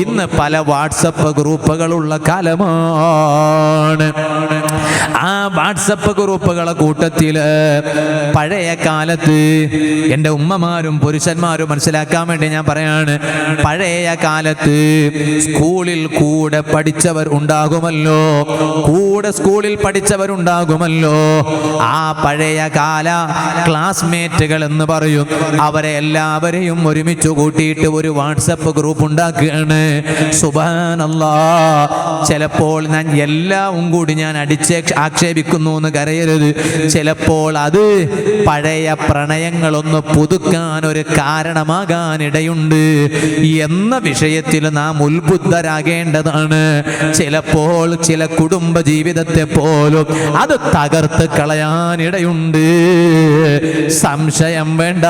ഇന്ന് പല വാട്സപ്പ് ഗ്രൂപ്പുകളുള്ള കാലമാണ്. ആ വാട്സപ്പ് ഗ്രൂപ്പുകളെ കൂട്ടത്തിൽ പഴയ കാലത്ത് എന്റെ ഉമ്മമാരും പുരുഷന്മാരും മനസ്സിലാക്കാൻ വേണ്ടി ഞാൻ പറയാണ് പഴയ കാലത്ത് സ്കൂളിൽ കൂടെ പഠിച്ചവർ ഉണ്ടാകുമല്ലോ കൂടെ സ്കൂളിൽ പഠിച്ചവരുണ്ടാകുമല്ലോ ആ പഴയ കാല ക്ലാസ്മേറ്റുകൾ എന്ന് പറയും. അവരെ എല്ലാവരെയും ഒരുമിച്ച് കൂട്ടിയിട്ട് ഒരു വാട്സപ്പ് ഗ്രൂപ്പ് ഉണ്ടാക്കുകയാണ്. സുബാനല്ലാ ചിലപ്പോൾ ഞാൻ എല്ലാം കൂടി ഞാൻ അടിച്ചേ ആക്ഷേപിക്കുന്നു എന്ന് കരയരുത്. ചിലപ്പോൾ അത് പഴയ പ്രണയങ്ങളൊന്ന് പുതുക്കാൻ ഒരു കാരണമാകാൻ ഇടയുണ്ട് എന്ന വിഷയത്തിൽ നാം ഉത്ബുദ്ധരാകേണ്ടതാണ്. ചിലപ്പോൾ ചില കുടുംബ ജീവിതത്തെ പോലും അത് തകർത്ത് കളയാൻ ഇടയുണ്ട് സംശയം വേണ്ട.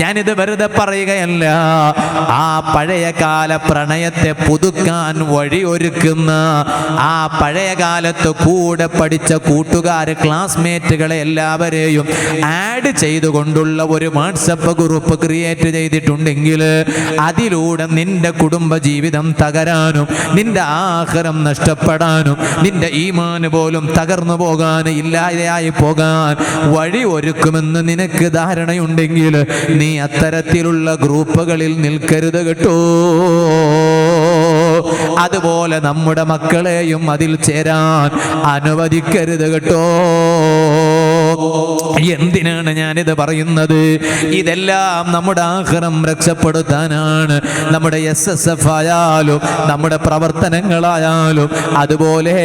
ഞാനിത് വെറുതെ പറയുകയല്ല. ആ പഴയകാല പ്രണയത്തെ പുതുക്കാൻ വഴിയൊരുക്കുന്ന ആ പഴയ കാലത്ത് കൂടെ പഠിച്ച കൂട്ടുകാർ ക്ലാസ്മേറ്റുകളെ എല്ലാവരെയും ആഡ് ചെയ്തുകൊണ്ടുള്ള ഒരു വാട്സപ്പ് ഗ്രൂപ്പ് ക്രിയേറ്റ് ചെയ്തിട്ടുണ്ടെങ്കിൽ അതിലൂടെ നിന്റെ കുടുംബ ജീവിതം തകരാനും നിന്റെ ആഹാരം നഷ്ടപ്പെടാനും നിന്റെ ഈമാന് പോലും തകർന്നു പോകാൻ ഇല്ലാതെയായി പോകാൻ വഴി ഒരുക്കുമെന്ന് നിനക്ക് ധാരണയുണ്ടെങ്കിൽ നീ അത്തരത്തിലുള്ള ഗ്രൂപ്പുകളിൽ നിൽക്കരുത് കേട്ടോ. അതുപോലെ നമ്മുടെ മക്കളെയും അതിൽ ചേരാൻ അനുവദിക്കരുത് കേട്ടോ. എന്തിനാണ് ഞാനിത് പറയുന്നത്? ഇതെല്ലാം നമ്മുടെ ആഹ്റം രക്ഷപ്പെടുത്താനാണ്. നമ്മുടെ എസ് എസ് എഫ് ആയാലും നമ്മുടെ പ്രവർത്തനങ്ങളായാലും അതുപോലെ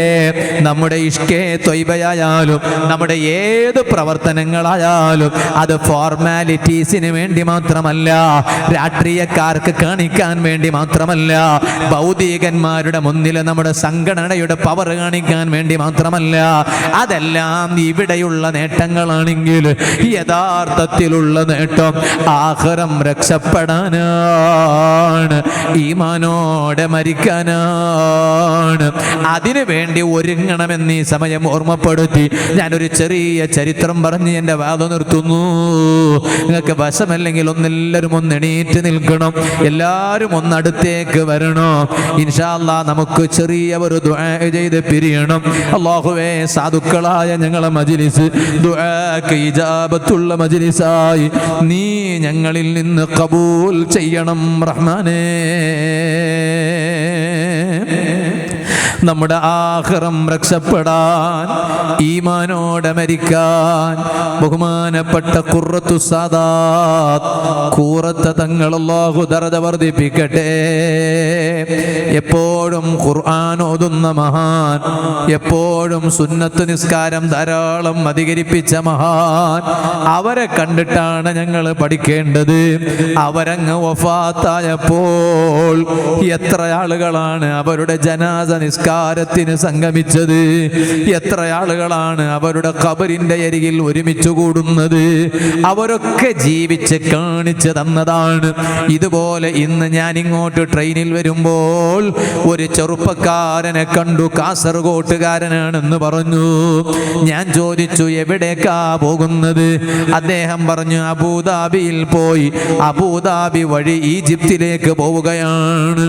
നമ്മുടെ ഇഷ്കേ തൊയ്ബയായാലും നമ്മുടെ ഏത് പ്രവർത്തനങ്ങളായാലും അത് ഫോർമാലിറ്റീസിന് വേണ്ടി മാത്രമല്ല രാഷ്ട്രീയക്കാർക്ക് കാണിക്കാൻ വേണ്ടി മാത്രമല്ല ഭൗതികന്മാരുടെ മുന്നിൽ നമ്മുടെ സംഘടനയുടെ പവർ കാണിക്കാൻ വേണ്ടി മാത്രമല്ല അതെല്ലാം ഇവിടെയുള്ള നേട്ടങ്ങളാണെങ്കിൽ യഥാർത്ഥത്തിലുള്ള നേട്ടം ആഹ്റം രക്ഷപ്പെടാനാണ് ഈമാനോടെ മരിക്കാനാണ്. അതിനു വേണ്ടി ഒരുങ്ങണമെന്ന് ഈ സമയം ഓർമ്മപ്പെടുത്തി ഞാനൊരു ചെറിയ ചരിത്രം പറഞ്ഞ് എന്റെ വാദം നിർത്തുന്നു. നിങ്ങൾക്ക് വശമല്ലെങ്കിൽ ഒന്നെല്ലാവരും ഒന്ന് എണീറ്റ് നിൽക്കണം. എല്ലാവരും ഒന്ന് അടുത്തേക്ക് ഇൻഷാല്ല നമുക്ക് ചെറിയ ഒരു ചെയ്ത് പിരിയണം. അള്ളാഹുവേ സാധുക്കളായ ഞങ്ങളെ മജിലിസ് ദുആക്ക് ഇജാബത്തുള്ള മജിലിസായി. നീ ഞങ്ങളിൽ നിന്ന് കബൂൽ ചെയ്യണം റഹ്മാനേ. നമ്മുടെ ആഹ്റം രക്ഷപ്പെടാൻ ഈമാനോടെ മരിക്കാൻ ബഹുമാനപ്പെട്ട കുറത്തു സാദാത്ത് കൂറത്ത തങ്ങൾ അല്ലാഹു ദറജ വർദ്ധിപ്പിക്കട്ടെ. എപ്പോഴും ഖുർആൻ ഓതുന്ന മഹാൻ എപ്പോഴും സുന്നത്ത് നിസ്കാരം ധാരാളം അധികരിപ്പിച്ച മഹാൻ അവരെ കണ്ടിട്ടാണ് ഞങ്ങൾ പഠിക്കേണ്ടത്. അവരങ്ങ് വഫാത്തായപ്പോൾ എത്ര ആളുകളാണ് അവരുടെ ജനാസ നിസ്കാരത്തിന് സംഗമിച്ചത്? എത്ര ആളുകളാണ് അവരുടെ കബറിന്റെ അരികിൽ ഒരുമിച്ച് കൂടുന്നത്? അവരൊക്കെ ജീവിച്ച് കാണിച്ചു തന്നതാണ്. ഇതുപോലെ ഇന്ന് ഞാൻ ഇങ്ങോട്ട് ട്രെയിനിൽ വരുമ്പോൾ ഒരു ചെറുപ്പക്കാരനെ കണ്ടു. കാസർഗോട്ടുകാരനാണെന്ന് പറഞ്ഞു. ഞാൻ ചോദിച്ചു എവിടേക്കാ പോകുന്നത്? അദ്ദേഹം പറഞ്ഞു അബുദാബിയിൽ പോയി. അബുദാബി വഴി ഈജിപ്തിലേക്ക് പോവുകയാണ്.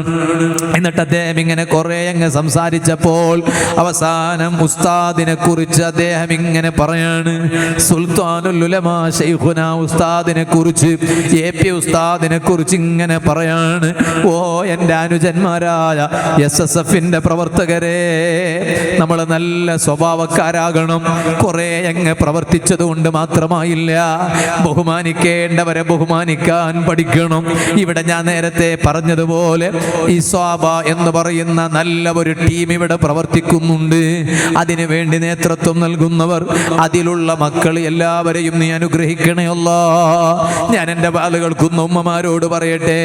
എന്നിട്ട് അദ്ദേഹം ഇങ്ങനെ കുറെ അങ്ങ് സംസാരിച്ചപ്പോൾ അവസാനം ഉസ്താദിനെ കുറിച്ച് അദ്ദേഹം ഇങ്ങനെ പറയാണ്. ശൈഖുന ഉസ്താദിനെ കുറിച്ച് എ പി ഉസ്താദിനെ കുറിച്ച് ഇങ്ങനെ പറയാണ്. ഓ എന്റെ അനുജന്മാരായ എസ് എസ് എഫിന്റെ പ്രവർത്തകരെ നമ്മൾ നല്ല സ്വഭാവക്കാരാകണം. കുറേ എങ്ങ് പ്രവർത്തിച്ചത് കൊണ്ട് മാത്രമായില്ല. ബഹുമാനിക്കേണ്ടവരെ ബഹുമാനിക്കാൻ പഠിക്കണം. ഇവിടെ ഞാൻ നേരത്തെ പറഞ്ഞതുപോലെ ഈ സ്വാഭ എന്ന് പറയുന്ന നല്ല ഒരു ടീം ഇവിടെ പ്രവർത്തിക്കുന്നുണ്ട്. അതിനു വേണ്ടി നേതൃത്വം നൽകുന്നവർ അതിലുള്ള മക്കൾ എല്ലാവരെയും നീ അനുഗ്രഹിക്കണയല്ല ഞാൻ എന്റെ ബാലുകൾക്കുന്ന ഉമ്മമാരോട് പറയട്ടെ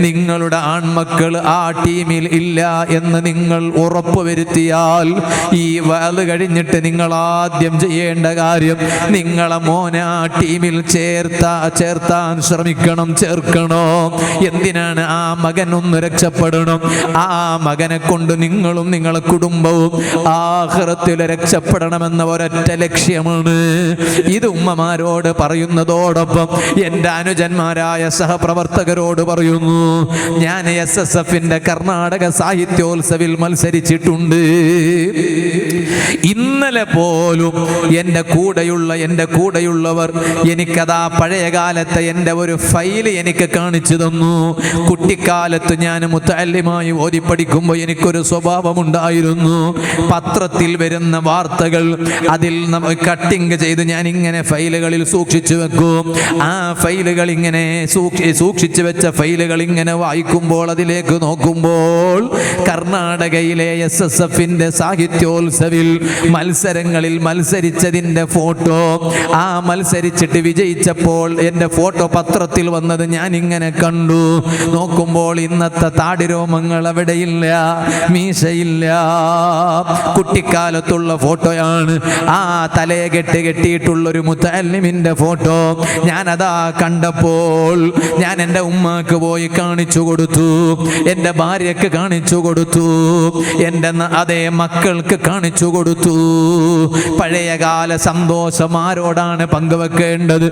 നിങ്ങളുടെ ആൺമക്കൾ ആ ടീമിൽ ഇല്ല എന്ന് നിങ്ങൾ ഉറപ്പുവരുത്തിയാൽ ഈ വാൽ കഴിഞ്ഞിട്ട് നിങ്ങൾ ആദ്യം ചെയ്യേണ്ട കാര്യം നിങ്ങളെ മോനെ ടീമിൽ ചേർത്ത ചേർത്താൻ ശ്രമിക്കണം ചേർക്കണോ. എന്തിനാണ് ആ മകൻ ഒന്ന് രക്ഷപ്പെടണം? ആ മകനെ കൊണ്ട് നിങ്ങളും നിങ്ങളെ കുടുംബവും ആഹ്റത്തിൽ രക്ഷപ്പെടണമെന്ന ഒരൊറ്റ ലക്ഷ്യമാണ്. ഇത് ഉമ്മമാരോട് പറയുന്നതോടൊപ്പം എന്റെ അനുജന്മാരായ സഹപ്രവർത്തകരോട് പറയുന്നു ഞാൻ എസ് എസ് എഫിന്റെ കർണാടക സാഹിത്യോത്സവിൽ മത്സരിച്ചിട്ടുണ്ട്. ഇന്നലെ പോലും എന്റെ കൂടെയുള്ള എന്റെ കൂടെയുള്ളവർ എനിക്കതാ പഴയ കാലത്തെ എന്റെ ഒരു ഫയൽ എനിക്ക് കാണിച്ചു തന്നു. കുട്ടിക്കാലത്ത് ഞാൻ മുത്തല്യമായി ഓതി പഠിക്കുമ്പോൾ എനിക്കൊരു സ്വഭാവമുണ്ടായിരുന്നു പത്രത്തിൽ വരുന്ന വാർത്തകൾ അതിൽ കട്ടിങ് ചെയ്ത് ഞാൻ ഇങ്ങനെ ഫയലുകളിൽ സൂക്ഷിച്ചു വെക്കും. ആ ഫയലുകൾ ഇങ്ങനെ സൂക്ഷിച്ചു വെച്ച ഫയലുകൾ ഇങ്ങനെ വായിക്കുമ്പോൾ അതിലേക്ക് നോക്കുമ്പോൾ കർണാടകയിലെ എസ് എസ് എഫിന്റെ സാഹിത്യോത്സവിൽ മത്സരങ്ങളിൽ മത്സരിച്ചതിന്റെ ഫോട്ടോ. ആ മത്സരിച്ചിട്ട് വിജയിച്ചപ്പോൾ എന്റെ ഫോട്ടോ പത്രത്തിൽ വന്നത് ഞാൻ ഇങ്ങനെ കണ്ടു. നോക്കുമ്പോൾ ഇന്നത്തെ താടിരോമങ്ങൾ അവിടെയില്ല മീശയില്ല കുട്ടിക്കാലത്തുള്ള ഫോട്ടോയാണ് ആ തലയെ കെട്ടി കെട്ടിയിട്ടുള്ള ഒരു മുത്തല്ലിമിന്റെ ഫോട്ടോ. ഞാനതാ കണ്ടപ്പോൾ ഞാൻ എന്റെ ഉമ്മക്ക് പോയി കാണിച്ചു കൊടുത്തു. എന്റെ ഭാര്യക്ക് കാണിച്ചു കൊടുത്തു. എന്റെ അതേ മക്കൾക്ക് കാണിച്ചു കൊടുത്തു. പഴയകാല സന്തോഷം ആരോടാണ് പങ്കുവെക്കേണ്ടത്?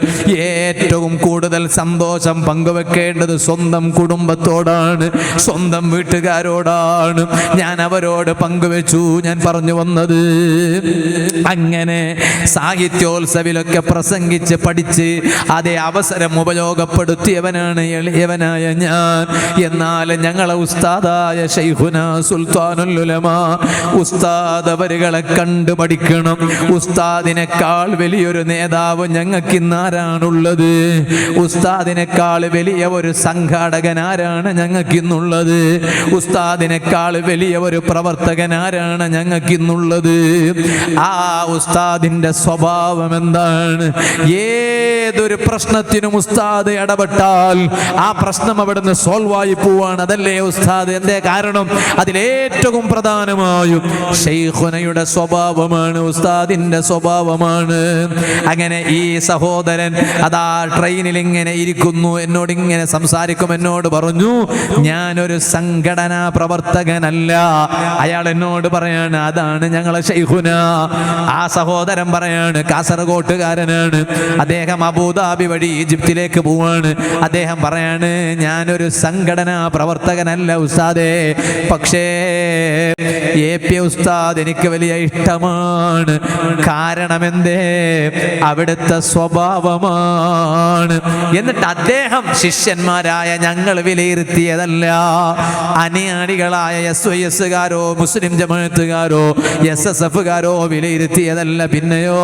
ഏറ്റവും കൂടുതൽ സന്തോഷം പങ്കുവെക്കേണ്ടത് സ്വന്തം കുടുംബത്തോടാണ് സ്വന്തം വീട്ടുകാരോടാണ്. ഞാൻ അവരോട് പങ്കുവെച്ചു ഞാൻ പറഞ്ഞു വന്നത്. അങ്ങനെ സാഹിത്യോത്സവിലൊക്കെ പ്രസംഗിച്ച് പഠിച്ച് അതേ അവസരം ഉപയോഗപ്പെടുത്തിയവനാണ് എളിയവനായ ഞാൻ. എന്നാൽ ഞങ്ങളെ ഉസ്താദായ ഷൈഖുന സുൽത്താനുലുലമ ഉസ്താദ് അവരുകളെ കണ്ടു പഠിക്കണം. ഉസ്താദിനേക്കാൾ വലിയൊരു നേതാവ് ഞങ്ങൾക്ക് ഇന്നാരാണുള്ളത് ഉസ്താദിനേക്കാൾ വലിയ ഒരു സംഘാടകൻ ആരാണ് ഞങ്ങൾക്ക് ഇന്നുള്ളത് ഉസ്താദിനേക്കാൾ വലിയ ഒരു പ്രവർത്തകൻ ആരാണ് ഞങ്ങൾക്ക് ഇന്നുള്ളത് ആ ഉസ്താദിന്റെ സ്വഭാവം എന്താണ്? ഏതൊരു പ്രശ്നത്തിനും ഉസ്താദ് ഇടപെട്ടാൽ ആ പ്രശ്നം അവിടുന്ന് സോൾവ് ആയി പോവാണ്. അതല്ലേ ഉസ്താദ്? എന്തേ കാരണം? അതിലേറ്റവും പ്രധാനമായും ഷെയ്ഖുനയുടെ സ്വഭാവമാണ് ഉസ്താദിന്റെ സ്വഭാവമാണ്. അങ്ങനെ ഈ സഹോദരൻ അതാ ട്രെയിനിൽ ഇങ്ങനെ ഇരിക്കുന്നു എന്നോട് ഇങ്ങനെ സംസാരിക്കും എന്നോട് പറഞ്ഞു ഞാനൊരു സംഘടനാ പ്രവർത്തകനല്ല. അയാൾ എന്നോട് പറയാണ് അതാണ് ഞങ്ങളെ ഷെയ്ഖുന ആ സഹോദരൻ പറയാണ് കാസർഗോട്ടുകാരനാണ്. അദ്ദേഹം അബുദാബി വഴി ഈജിപ്തിലേക്ക് പോവാണ്. അദ്ദേഹം പറയാണ് ഞാനൊരു സംഘടനാ പ്രവർത്തകനല്ല ഉസ്താദേ. പക്ഷേ എ പി ഉസ്താദ് എനിക്ക് വലിയ ഇഷ്ടമാണ്. കാരണം എന്തേ അവിടുത്തെ സ്വഭാവമാണ്. എന്നിട്ട് അദ്ദേഹം ശിഷ്യന്മാരായ ഞങ്ങൾ വിലയിരുത്തിയതല്ല. അനുയാണികളായ എസ് വൈ എസ്സുകാരോ മുസ്ലിം ജമാഅത്തുകാരോ എസ് എസ് എഫുകാരോ വിലയിരുത്തിയതല്ല പിന്നെയോ.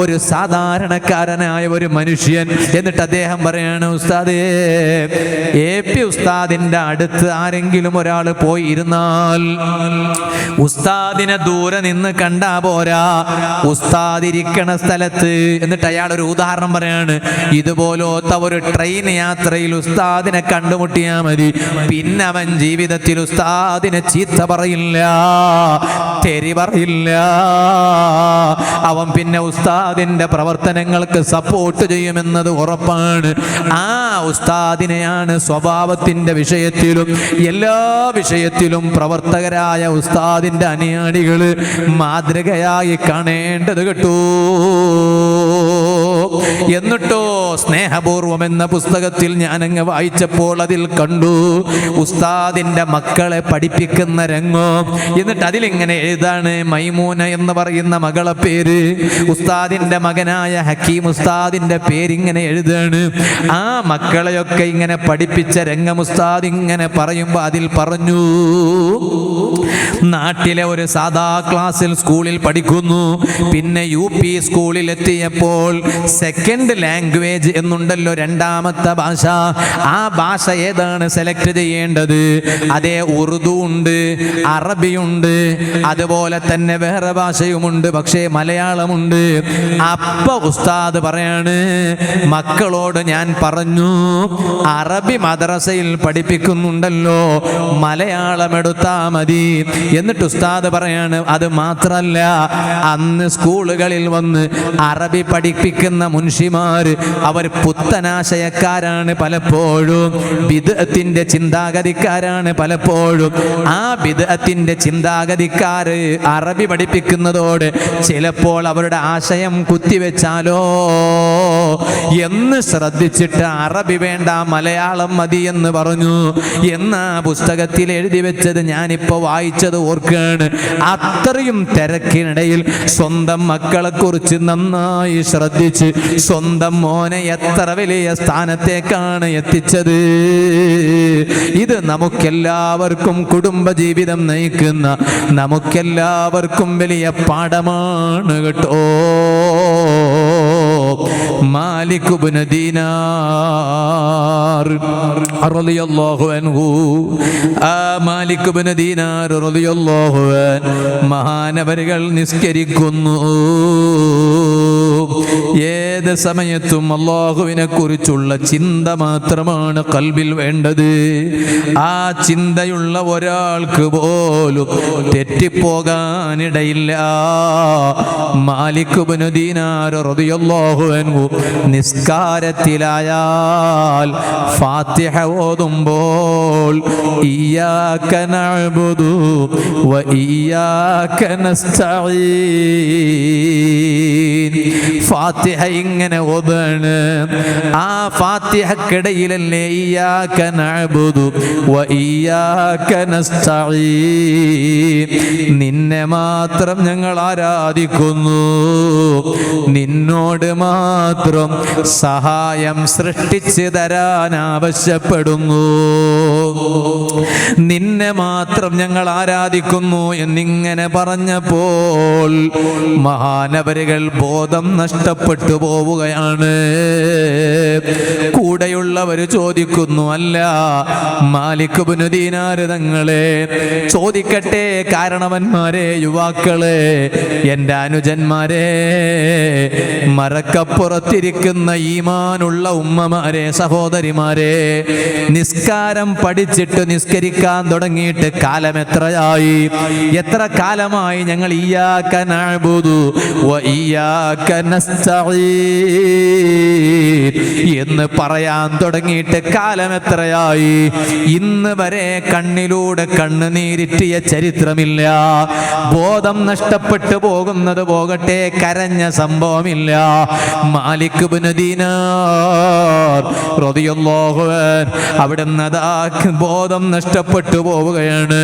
ഒരു സാധാരണക്കാരനായ ഒരു മനുഷ്യൻ എന്നിട്ട് അദ്ദേഹം പറയാണ് ഉസ്താദേ എ പി ഉസ്താദിന്റെ അടുത്ത് ആരെങ്കിലും ഒരാൾ പോയിരുന്നാൽ ഉസ്താദിനെ ദൂരെ നിന്ന് കണ്ടാ പോരാ. ഉസ്താദിരിക്കണ സ്ഥലത്ത്. എന്നിട്ട് അയാൾ ഒരു ഉദാഹരണം പറയാണ് ഇതുപോലത്തെ ഒരു ട്രെയിൻ യാത്രയിൽ ഉസ്താദിനെ കണ്ടുമുട്ടിയാൽ മതി. പിന്നെ അവൻ ജീവിതത്തിൽ ഉസ്താദിനെ ചീത്ത പറയില്ല. തെരി പറയില്ല. അവൻ പിന്നെ ഉസ്താദിന്റെ പ്രവർത്തനങ്ങൾക്ക് സപ്പോർട്ട് ചെയ്യുമെന്നത് ഉറപ്പാണ്. ആ ഉസ്താദിനെയാണ് സ്വഭാവത്തിന്റെ വിഷയത്തിലും എല്ലാ വിഷയത്തിലും പ്രവർത്തകരായ ഉസ്താദിന്റെ അനുയാണികൾ മാതൃകയായി കാണേണ്ടത് കേട്ടോ. എന്നിട്ടോ സ്നേഹപൂർവം എന്ന പുസ്തകത്തിൽ ഞാനങ്ങ് വായിച്ചപ്പോൾ അതിൽ കണ്ടു ഉസ്താദിന്റെ മക്കളെ പഠിപ്പിക്കുന്ന രംഗം. എന്നിട്ട് അതിലിങ്ങനെ എഴുതാണ്? മൈമൂന എന്ന് പറയുന്ന മകളെ പേര് ഉസ്താദിന്റെ മകനായ ഹക്കീം ഉസ്താദിന്റെ പേരിങ്ങനെ എഴുതാണ്. ആ മക്കളെയൊക്കെ ഇങ്ങനെ പഠിപ്പിച്ച രംഗം ഉസ്താദ് ഇങ്ങനെ പറയുമ്പോൾ അതിൽ പറഞ്ഞു നാട്ടിലെ ഒരു സാധാ ക്ലാസ്സിൽ സ്കൂളിൽ പഠിക്കുന്നു. പിന്നെ യു പി സ്കൂളിൽ എത്തിയപ്പോൾ സെക്കൻഡ് ലാംഗ്വേജ് എന്നുണ്ടല്ലോ രണ്ടാമത്തെ ഭാഷ. ആ ഭാഷ ഏതാണ്? സെലക്ട് ചെയ്യേണ്ടത്. അതേ ഉറുദു ഉണ്ട് അറബിയുണ്ട് അതുപോലെ തന്നെ വേറെ ഭാഷയുമുണ്ട് പക്ഷേ മലയാളമുണ്ട്. അപ്പ ഉസ്താദ് പറയാണ് മക്കളോട് ഞാൻ പറഞ്ഞു അറബി മദ്രസയിൽ പഠിപ്പിക്കുന്നുണ്ടല്ലോ മലയാളം എടുത്താ മതി. എന്നിട്ട് ഉസ്താദ് പറയാണ് അത് മാത്രല്ല അന്ന് സ്കൂളുകളിൽ വന്ന് അറബി പഠിപ്പിക്കുന്ന മുൻഷിമാര് അവർ പുത്തനാശയക്കാരാണ് പലപ്പോഴും ബിദ്അത്തിന്റെ ചിന്താഗതിക്കാരാണ് പലപ്പോഴും. ആ ബിദ്അത്തിന്റെ ചിന്താഗതിക്കാർ അറബി പഠിപ്പിക്കുന്നതോട് ചിലപ്പോൾ അവരുടെ ആശയം കുത്തിവെച്ചാലോ എന്ന് ശ്രദ്ധിച്ചിട്ട് അറബി വേണ്ട മലയാളം മതി എന്ന് പറഞ്ഞു. എന്ന പുസ്തകത്തിൽ എഴുതി വെച്ചത് ഞാനിപ്പോൾ വായിച്ചത് ഓർക്കുകയാണ് അത്രയും തിരക്കിനിടയിൽ സ്വന്തം മക്കളെക്കുറിച്ച് നന്നായി ശ്രദ്ധിച്ച് സ്വന്തം മോനെ എത്ര വലിയ സ്ഥാനത്തേക്കാണ് എത്തിച്ചത്? ഇത് നമുക്കെല്ലാവർക്കും കുടുംബജീവിതം നയിക്കുന്ന നമുക്കെല്ലാവർക്കും വലിയ പാഠമാണ് കേട്ടോ. മാലിക് ഇബ്നു ദീനാർ റളിയല്ലാഹു അൻഹു. സമയത്തും അള്ളാഹുവിനെ കുറിച്ചുള്ള ചിന്ത മാത്രമാണ് കൽബിൽ വേണ്ടത്. ആ ചിന്തയുള്ള ഒരാൾക്ക് പോലും തെറ്റിപ്പോകാനിടയില്ല. മാലിക് ഇബ്നു ദീനാർ റളിയല്ലാഹു അൻഹു നിസ്കാരത്തിലായാൽ ഫാത്തിഹ ഓതുമ്പോൾ ഇയ്യാക നഅബുദു വ ഇയ്യാക നസ്തഈൻ. ഫാത്തിഹ ഇങ്ങനെ ഓതാണ്? ആ ഫാത്തിഹക്കിടയിലല്ലേ വ നിന്നെ മാത്രം ഞങ്ങൾ ആരാധിക്കുന്നു. നിന്നോട് മാത്രം സഹായം സൃഷ്ടിച്ച് തരാൻ ആവശ്യപ്പെടുന്നു. നിന്നെ മാത്രം ഞങ്ങൾ ആരാധിക്കുന്നു എന്നിങ്ങനെ പറഞ്ഞപ്പോൾ മഹാനവരുകൾ ബോധം നഷ്ടപ്പെട്ടു പോവുകയാണ്. കൂടെയുള്ളവർ ചോദിക്കുന്നു അല്ല മാലിക് ഇബ്നു തങ്ങളെ ചോദിക്കട്ടെ കാരണവന്മാരെ യുവാക്കളെ എന്റെ അനുജന്മാരെ മറക്കപ്പുറത്തിരിക്കുന്ന ഈമാനുള്ള ഉമ്മമാരെ സഹോദരിമാരെ നിസ്കാരം പഠിച്ചിട്ട് നിസ്കരിക്കാൻ തുടങ്ങിയിട്ട് കാലം എത്രയായി? എത്ര കാലമായി ഞങ്ങൾ നസ്തഈൻ? എന്ന് പറയാൻ തുടങ്ങിയിട്ട് കാലം എത്രയായി? ഇന്ന് വരെ കണ്ണിലൂടെ കണ്ണുനീരിറ്റിയ ചരിത്രമില്ല. ബോധം നഷ്ടപ്പെട്ടു പോകുന്നത് പോകട്ടെ കരഞ്ഞ സംഭവമില്ല. മാലിക് അതാ ബോധം നഷ്ടപ്പെട്ടു പോവുകയാണ്.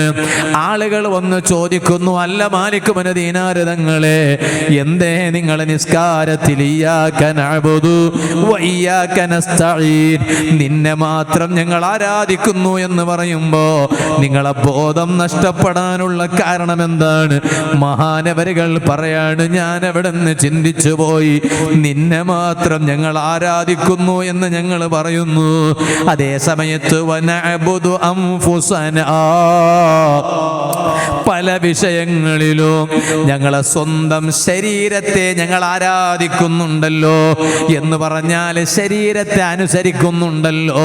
ആളുകൾ വന്ന് ചോദിക്കുന്നു അല്ല മാലിക് ഇബ്നു ദീനാർ തങ്ങളെ എന്തേ നിങ്ങളെ നിസ്കാരത്തിൽ ഇയ്യാക നഅ്ബുദു വ ഇയ്യാക നസ്തഈൻ? നിന്നെ മാത്രം ഞങ്ങൾ ആരാധിക്കുന്നു എന്ന് പറയുമ്പോ നിങ്ങളെ ബോധം നഷ്ടപ്പെടാനുള്ള കാരണം എന്താണ്? മഹാനവരുകൾ പറയാണ് ഞാൻ എവിടെ നിന്ന് ചിന്തിച്ചു പോയി? നിന്നെ മാത്രം ഞങ്ങൾ ആരാധിക്കുന്നു എന്ന് ഞങ്ങൾ പറയുന്നു. അതേ സമയത്ത് പല വിഷയങ്ങളിലും ഞങ്ങളെ സ്വന്തം ശരീരത്തെ ഞങ്ങൾ ആരാധിക്കുന്നുണ്ടല്ലോ എന്ന് പറഞ്ഞാൽ ശരീരത്തെ അനുസരിക്കുന്നുണ്ടല്ലോ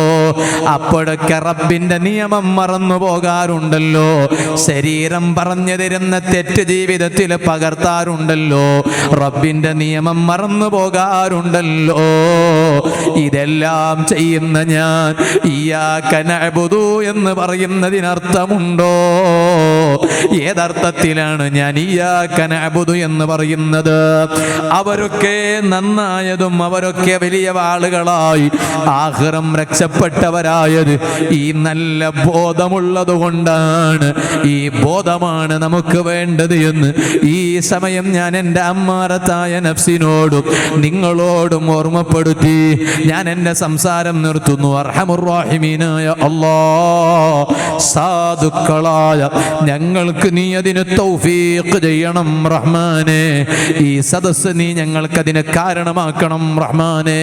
അപ്പോഴൊക്കെ റബ്ബിന്റെ നിയമം മറന്നു പോകാറുണ്ടല്ലോ. ശരീരം പറഞ്ഞു തരുന്ന തെറ്റ് ജീവിതത്തിൽ പകർത്താറുണ്ടല്ലോ. റബ്ബിന്റെ നിയമം മറന്നു പോകാറുണ്ടല്ലോ. ഇതെല്ലാം ചെയ്യുന്ന ഞാൻ ഈ കനബുദു എന്ന് പറയുന്നതിനർത്ഥമുണ്ടോ? ഏതർത്ഥത്തിലാണ് ഞാൻ ഇയ്യാക നഅ്ബുദു എന്ന് പറയുന്നത്. അവരൊക്കെ നന്നായതും അവരൊക്കെ വലിയ ആളുകളായി ആഹ്റം രക്ഷപ്പെട്ടവരായത് ഈ നല്ല ബോധമുള്ളത് കൊണ്ടാണ് ഈ ബോധമാണ് നമുക്ക് വേണ്ടത് എന്ന് ഈ സമയം ഞാൻ എന്റെ അമ്മാറത്തായ നഫ്സിനോടും നിങ്ങളോടും ഓർമ്മപ്പെടുത്തി. ഞാൻ എന്റെ സംസാരം നിർത്തുന്നു. അർഹമുറാഹിമീനായ അള്ളാ സാധുക്കളായ ഞങ്ങൾക്ക് നീ അതിന് തൗഫീഖ് ചെയ്യണം റഹ്മാനെ. ഈ സദസ്സ് നീ ഞങ്ങൾക്കതിന് കാരണമാക്കണം റഹ്മാനേ.